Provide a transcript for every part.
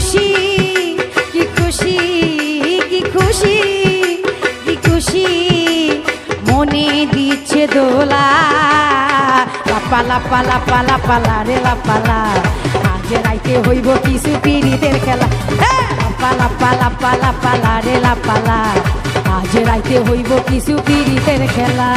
খুশি, কি খুশি কি খুশি কি খুশি। মনে দিচ্ছে পালা পালা পালা রে লাপালা রাইতে হইব খেলা। পালা পালা পালা আজ রাইতে হইব কিছু পিড়িতের খেলা।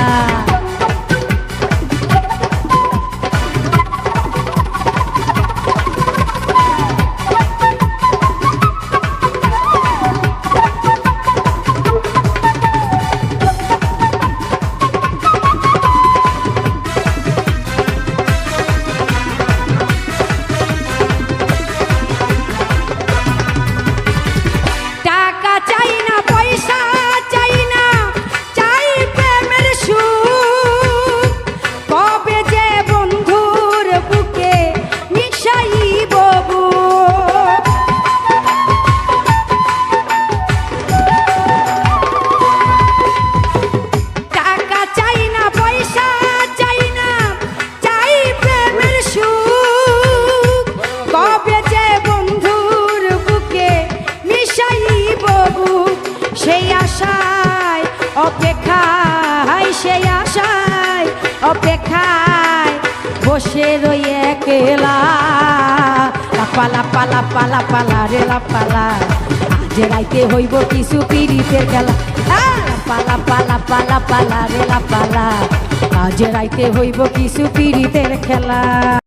অপেক্ষায় সেই আশায়, অপেক্ষায় বসে রই একলা। লাপালা পালা পালা পালা রে লাপালা আজ রাইতে হইব কিছু পিড়িতের খেলা। পালা পালা পালা পালা রে লাপালা আজ রাইতে হইব কিছু পিড়িতের খেলা।